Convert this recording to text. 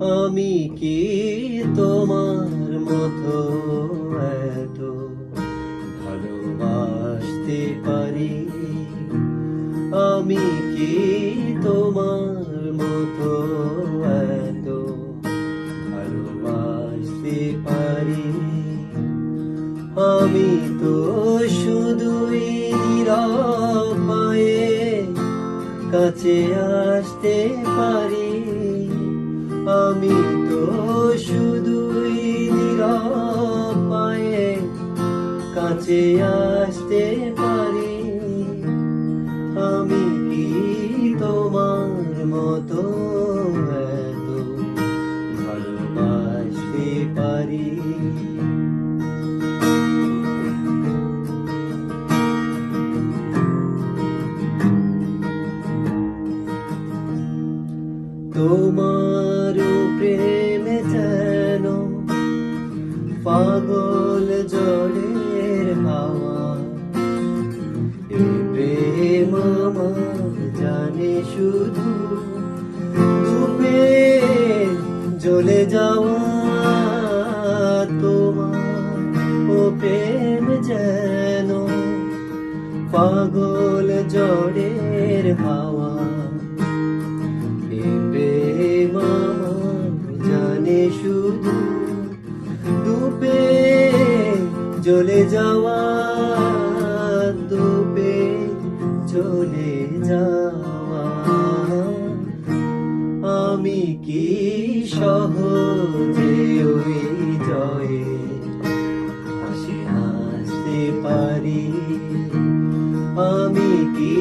আমি কি তোমার মতো এত ভালোবাসতে পারি? আমি কি তোমার মতো এত ভালোবাসতে পারি? আমি তো শুধুই নিরাপায়ে কাছে আসতে পারি। আমি তো শুধুই নিরাপায়ে কাছে আসতে পারি। আমি কি তোমার মতো ভালোবাসতে পারি? তোমার পাগল জলের হাওয়া, এ জানে শুধু। ডুবে জ্বলে যাওয়া তোমার, ও প্রেম যেন পাগল জড়ের হাওয়া। জ্বলে যাওয়া ডুবে চলে যাওয়া। আমি কি সহজে ওই জয়ে হাসি হাসতে পারি? আমি কি